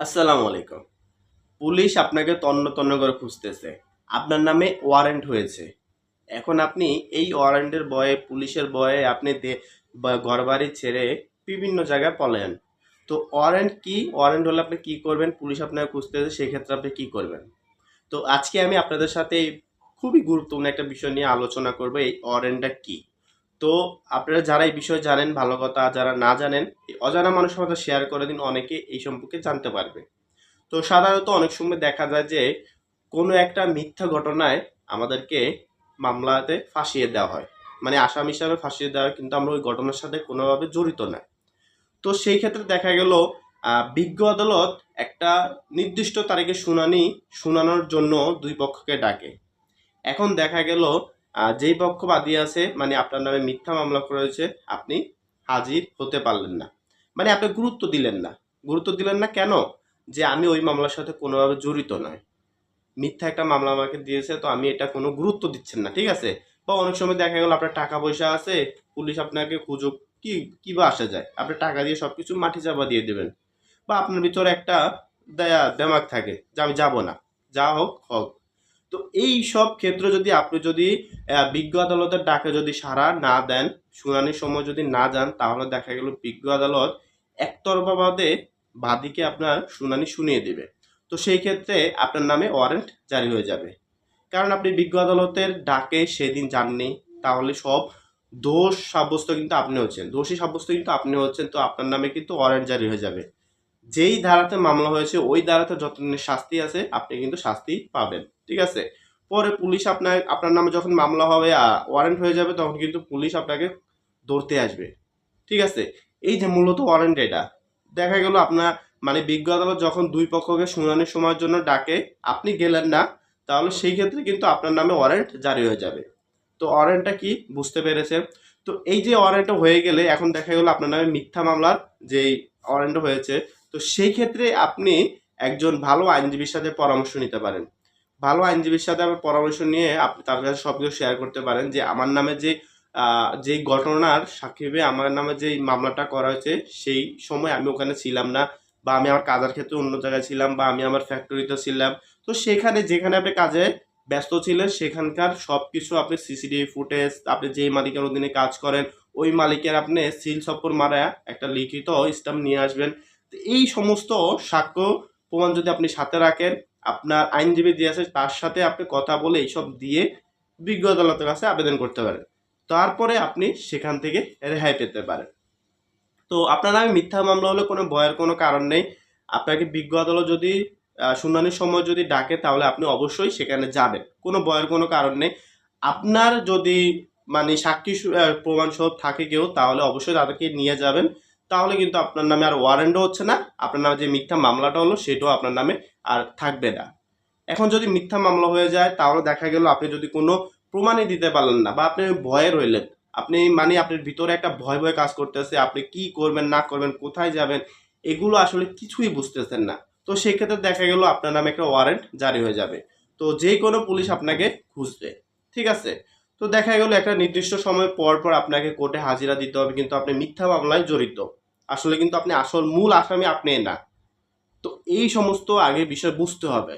আসসালামু আলাইকুম। পুলিশ আপনাকে তন্ন তন্ন করে খুঁজতেছে। আপনার নামে ওয়ারেন্ট হয়েছে। এখন আপনি এই ওয়ারেন্টের বয়ে, পুলিশের বয়ে আপনি ঘরবাড়ি ছেড়ে বিভিন্ন জায়গায় পলায়ন। তো ওয়ারেন্ট কি? ওয়ারেন্ট হলে আপনি কি করবেন? পুলিশ আপনাকে খুঁজতেছে, সেক্ষেত্রে আপনি কি করবেন? তো আজকে আমি আপনাদের সাথে খুবই গুরুত্বপূর্ণ একটা বিষয় নিয়ে আলোচনা করব, এই ওয়ারেন্টটা কি? তো আপনারা যারা এই বিষয়ে জানেন, ভালো কথা, যারা না জানেন অজানা মানুষের মধ্যে শেয়ার করে দিন, অনেকে এই সম্পর্কে জানতে পারবে। তো সাধারণত অনেক সময় দেখা যায় যে, কোনো একটা মিথ্যা ঘটনায় আমাদেরকে মামলাতে ফাঁসিয়ে দেওয়া হয়। মানে আসামি হিসাবে ফাঁসিয়ে দেওয়া হয়, কিন্তু আমরা ওই ঘটনার সাথে কোনোভাবে জড়িত না। তো সেই ক্ষেত্রে দেখা গেল বিজ্ঞ আদালত একটা নির্দিষ্ট তারিখে শুনানি, শুনানোর জন্য দুই পক্ষকে ডাকে। এখন দেখা গেল যেই পক্ষ বাদী আছে মানে আপনার নামে মিথ্যা মামলা করেছে আপনি হাজির হতে পারলেন না। মানে আপনি গুরুত্ব দিলেন না। গুরুত্ব দিলেন না কেন? যে আমি ওই মামলার সাথে কোনোভাবে জড়িত নয় মিথ্যা একটা মামলা আমাকে দিয়েছে, তো আমি এটা কোনো গুরুত্ব দিচ্ছেন না, ঠিক আছে? বা অনেক সময় দেখা গেল আপনার টাকা পয়সা আছে, পুলিশ আপনাকে খুঁজুক, কি কি বা আসা যায়। আপনি টাকা দিয়ে সব কিছু মাটি চাপা দিয়ে দেবেন। বা আপনার ভিতরে একটা দেয়া দেমাগ থাকে যে আমি যাব না। যা হোক হোক। তো এই সব ক্ষেত্রে যদি আপনি যদি বিজ্ঞ আদালতের ডাকে যদি সাড়া না দেন, শুনানির সময় যদি না যান, তাহলে দেখা গেল বিজ্ঞ আদালত একতরফাবাদে বাদীকে আপনার শুনানি শুনিয়ে দিবে। তো সেই ক্ষেত্রে আপনার নামে ওয়ারেন্ট জারি হয়ে যাবে। কারণ আপনি বিজ্ঞ আদালতের ডাকে সেদিন যাননি, তাহলে সব দোষ সাব্যস্ত কিন্তু আপনি হচ্ছেন। দোষী সাব্যস্ত কিন্তু আপনি হচ্ছেন, তো আপনার নামে কিন্তু ওয়ারেন্ট জারি হয়ে যাবে। যেই ধারাতে মামলা হয়েছে, ওই ধারাতে যত শাস্তি আছে, আপনি কিন্তু শাস্তি পাবেন। ঠিক আছে? পরে পুলিশ আপনার আপনার নামে যখন মামলা হবে ওয়ারেন্ট হয়ে যাবে, তখন কিন্তু পুলিশ আপনাকে ধরতে আসবে। ঠিক আছে? এই যে মূলত ওয়ারেন্ট এটা, দেখা গেল আপনার মানে বিজ্ঞ আদালত যখন দুই পক্ষকে শুনানির সময়ের জন্য ডাকে, আপনি গেলেন না, তাহলে সেই ক্ষেত্রে কিন্তু আপনার নামে ওয়ারেন্ট জারি হয়ে যাবে। তো ওয়ারেন্টটা কি? বুঝতে পেরেছেন? তো এই যে ওয়ারেন্টটা হয়ে গেলে এখন দেখা গেল আপনার নামে মিথ্যা মামলার যেই ওয়ারেন্ট হয়েছে তো সেই ক্ষেত্রে আপনি একজন ভালো আইনজীবীর সাথে পরামর্শ নিতে পারেন। ভালো আইনজীবীর সাথে আমার পরামর্শ নিয়ে আপনি তার কাছে সব কিছু শেয়ার করতে পারেন যে, আমার নামে যে যেই ঘটনার সাক্ষীবে আমার নামে যেই মামলাটা করা হয়েছে, সেই সময় আমি ওখানে ছিলাম না বা আমি আমার কাজের ক্ষেত্রে অন্য জায়গায় ছিলাম বা আমি আমার ফ্যাক্টরিতে ছিলাম। তো সেখানে, যেখানে আপনি কাজে ব্যস্ত ছিলেন, সেখানকার সব কিছু আপনি সিসিটিভি ফুটেজ আপনি যেই মালিকের অধীনে কাজ করেন, ওই মালিকের আপনি সিল সপ্পর মারা একটা লিখিত স্টাম্প নিয়ে আসবেন। এই সমস্ত সাক্ষ্য প্রমাণ যদি আপনি সাথে রাখেন, আপনার আইনজীবী যে আছে তার সাথে আপনি কথা বলে এইসব দিয়ে বিজ্ঞ আদালতের কাছে আবেদন করতে পারেন। তারপরে আপনি সেখান থেকে রেহাই পেতে পারেন। তো আপনার নামে মিথ্যা মামলা হলে কোনো ভয়ের কোনো কারণ নেই। আপনাকে বিজ্ঞ আদালত যদি শুনানির সময় যদি ডাকে তাহলে আপনি অবশ্যই সেখানে যাবেন। কোনো ভয়ের কোনো কারণ নেই। আপনার যদি মানে সাক্ষী সু- প্রমাণ সহ থাকে কেউ তাহলে অবশ্যই তাদেরকে নিয়ে যাবেন। তাহলে কিন্তু আপনার নামে আর ওয়ারেন্টও হচ্ছে না, আপনার নামে যে মিথ্যা মামলাটা হলো সেটাও আপনার নামে আর থাকবে না। এখন যদি মিথ্যা মামলা হয়ে যায়, তাহলে দেখা গেল আপনি যদি কোনো প্রমাণই দিতে পারলেন না বা আপনি ভয়ে রইলেন, আপনি মানে আপনার ভিতরে একটা ভয় ভয় কাজ করতেছে, আপনি কি করবেন, না করবেন, কোথায় যাবেন, এগুলো আসলে কিছুই বুঝতেছেন না। তো সেক্ষেত্রে দেখা গেল আপনার নামে একটা ওয়ারেন্ট জারি হয়ে যাবে। তো যে কোনো পুলিশ আপনাকে খুঁজবে, ঠিক আছে? তো দেখা গেল একটা নির্দিষ্ট সময় পর পর আপনাকে কোর্টে হাজিরা দিতে হবে, কিন্তু আপনি মিথ্যা মামলায় জড়িত। আসলে কিন্তু আপনি আসল মূল আসামি আপনি না। তো এই সমস্ত আগে বিষয় বুঝতে হবে।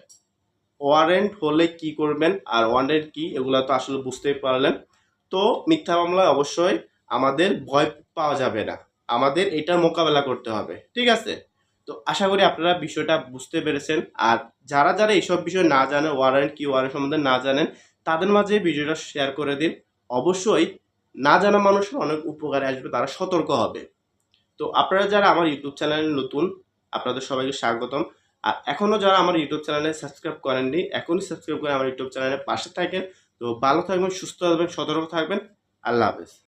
ওয়ারেন্ট হলে কি করবেন আর ওয়ারেন্ট কি, এগুলো তো আসলে বুঝতেই পারলেন। তো মিথ্যা মামলায় অবশ্যই আমাদের ভয় পাওয়া যাবে না। আমাদের এটার মোকাবেলা করতে হবে, ঠিক আছে? তো আশা করি আপনারা বিষয়টা বুঝতে পেরেছেন। আর যারা যারা এইসব বিষয় না জানেন ওয়ারেন্ট কি, ওয়ারেন্ট সম্বন্ধে না জানেন তাদের মাঝে ভিডিওটা শেয়ার করে দিন। অবশ্যই না জানা মানুষের অনেক উপকারে আসবে, তারা সতর্ক হবে। তো আপনারা যারা আমার ইউটিউব চ্যানেলে নতুন, আপনাদের সবাইকে স্বাগতম। আর এখনও যারা আমার ইউটিউব চ্যানেলে সাবস্ক্রাইব করেননি, এখনই সাবস্ক্রাইব করে আমার ইউটিউব চ্যানেলের পাশে থাকেন। তো ভালো থাকবেন, সুস্থ থাকবেন, সতর্ক থাকবেন। আল্লাহ হাফেজ।